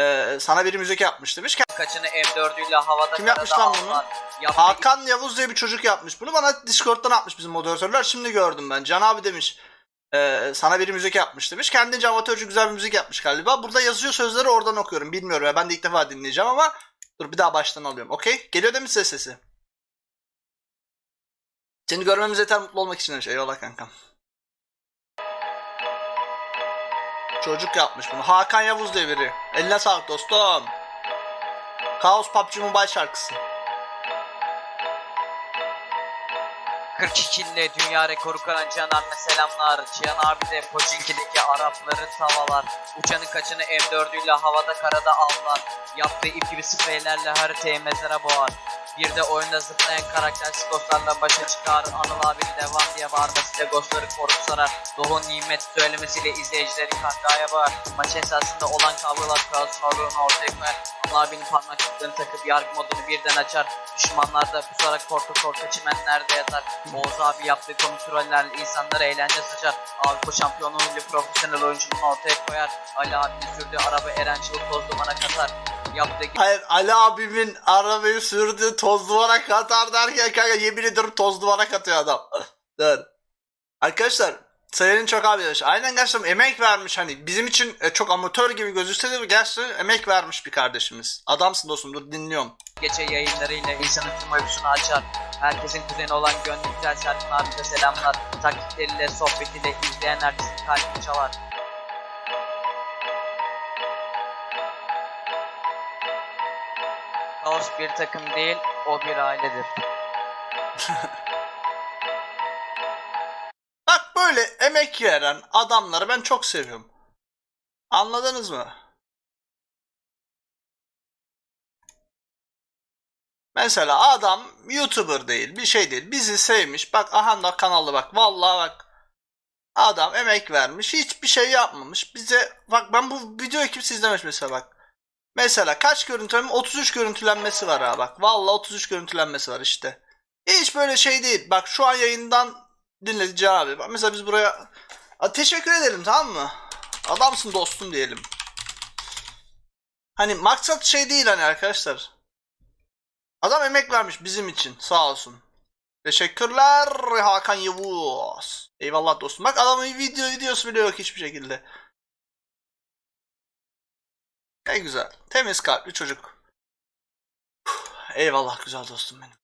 Ee, sana biri müzik yapmış demiş. Kaçını M4'üyle havada Kim yapmış lan bunu? Yaptı Hakan Yavuz diye bir çocuk yapmış. Bunu bana Discord'dan atmış bizim moderatörler. Şimdi gördüm ben. Can abi demiş. "Ee, sana biri müzik yapmış demiş. Kendince amatörce güzel bir müzik yapmış galiba. Burada yazıyor sözleri oradan okuyorum. Bilmiyorum ya. Ben de ilk defa dinleyeceğim ama dur bir daha baştan alıyorum. Okey? Geliyor değil mi size sesi? Seni görmemiz yeter mutlu olmak için demiş. Eyvallah kankam. Çocuk yapmış bunu. Hakan Yavuz diye biri. Eline sağlık dostum. Kaos PUBG Mobile şarkısı. 42 ile dünya rekoru kıran Cihan'a selamlar. Cihan abi de Pochinki'deki Arapları tavalar. Uçanın kaçını M4'üyle havada karada avlar. Yaptığı ip gibi spreylerle haritayı mezara boğar. Bir oyunda zıplayan karakter ghostlarla başa çıkar. Anıl abi devam diye bağırmasıyla ghostları korup sarar. Doğu nimet söylemesiyle izleyicileri kahkahaya bağır. Maç esasında olan kavgalar kaosun olduğunu ortaya koyar. Anıl abinin parmaklıklarını takıp yargı modunu birden açar. Düşmanlar da pusarak korku korku çimenlerde yatar. Oğuz abi yaptığı komik trollerle insanlara eğlence saçar. Avrupa şampiyonluğuyla profesyonel oyunculuğunu ortaya koyar. Ali abinin sürdüğü araba Erencil'i toz dumana katar. Yaptığı Hayır Ali abimin arabayı sürdüğü toz duvara katar derken kanka yemin ediyorum toz duvara katıyor adam. Dur. Arkadaşlar Sayın çok abi demiş. Aynen gerçekten emek vermiş hani bizim için e, çok amatör gibi gözükse de gerçekten emek vermiş bir kardeşimiz. Adamsın dostum dur dinliyorum. gece yayınlarıyla insanın tüm uykusunu açar. Herkesin kuzeni olan gönlü güzel Serkan abi de selamlar. Taktikleriyle, sohbetiyle izleyen herkesin kalbini çalar. Kaos bir takım değil, o bir ailedir. Bak böyle emek veren adamları ben çok seviyorum. Anladınız mı? Mesela adam YouTuber değil, bir şey değil. Bizi sevmiş. Bak aha da kanalı bak. Vallahi bak. Adam emek vermiş. Hiçbir şey yapmamış. Bize bak ben bu videoyu kimse izlemiş mesela bak. Mesela kaç görüntüleme? 33 görüntülenmesi var ha bak. Vallahi 33 görüntülenmesi var işte. Hiç böyle şey değil. Bak şu an yayından dinledici abi. Bak mesela biz buraya A, teşekkür edelim tamam mı? Adamsın dostum diyelim. Hani maksat şey değil hani arkadaşlar. Adam emek vermiş bizim için sağ olsun. Teşekkürler Hakan Yavuz. Eyvallah dostum. Bak adamın video videosu bile yok hiçbir şekilde. Ne güzel. Temiz kalpli çocuk. Eyvallah güzel dostum benim.